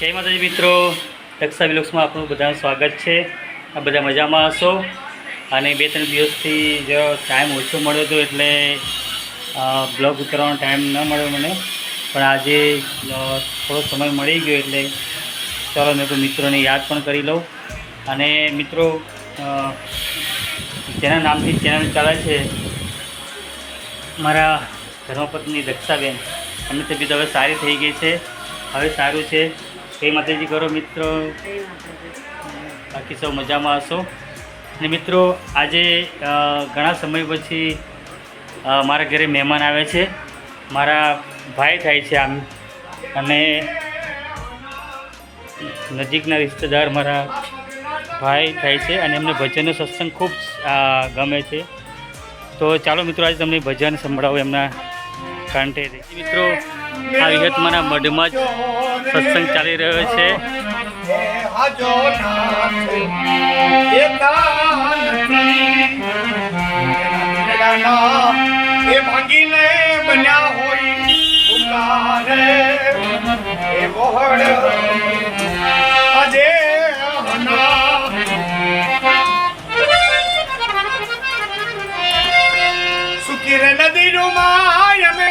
જય માતાજી મિત્રો. રક્ષા વિલોક્સમાં આપણું બધાનું સ્વાગત છે. આ બધા મજામાં હશો? અને બે ત્રણ દિવસથી જો ટાઈમ ઓછો મળ્યો હતો એટલે બ્લોગ ઉતારવાનો ટાઈમ ન મળ્યો મને. પણ આજે થોડો સમય મળી ગયો એટલે ચાલો મેં મિત્રોને યાદ પણ કરી લઉં. અને મિત્રો જેના નામથી ચેનલ ચાલે છે, મારા ધર્મપત્ની દક્ષાબેન. એમની તબિયત હવે સારી થઈ ગઈ છે. હવે સારું છે. કઈ માતાજી કરો મિત્રો. બાકી સૌ મજામાં હશો. અને મિત્રો આજે ઘણા સમય પછી મારા ઘરે મહેમાન આવે છે. મારા ભાઈ થાય છે આમ. અને નજીકના રિશ્તેદાર મારા ભાઈ થાય છે અને એમને ભજનનો સત્સંગ ખૂબ ગમે છે. તો ચાલો મિત્રો આજે તમને ભજન સંભળાવું એમના કંઠેથી મિત્રો આ વિગત મારા મઢમાં જ સત્સંગ ચાલી રહ્યો છે. એ ભાગીને બન્યા હોય અજે સુકીર નદી રૂમાય માય મે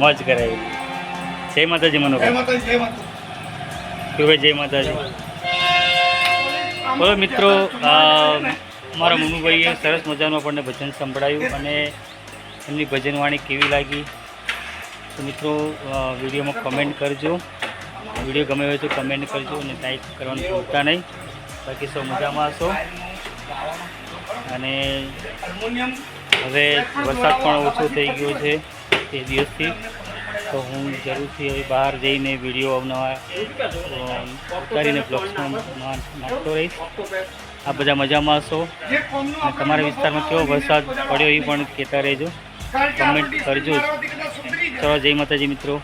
મોજ કરાવી. જય માતાજી મનો મનુભાઈ જય માતાજી. બોલો મિત્રો મારા મનુભાઈએ સરસ મજાનું આપણને ભજન સંભળાયું અને એમની ભજનવાણી કેવી લાગી? તો મિત્રો વિડીયોમાં કમેન્ટ કરજો. વીડિયો ગમે હોય તો કમેન્ટ કરજો અને લાઈક કરવાનું ભૂલતા નહીં. બાકી સૌ મજામાં હશો. અને હવે વરસાદ પણ ઓછો થઈ ગયો છે. તે દિવસથી. તો હું જરૂરથી હવે બહાર જઈને વીડિયો અવનવા ઉતારીને બ્લોગ્સમાં નાખતો રહીશ. આ બધા મજામાં હશો? અને તમારા વિસ્તારમાં કેવો વરસાદ પડ્યો એ પણ કહેતા રહેજો. કારણ કે comment આપણને કરજો. ચલો, જય માતાજી મિત્રો.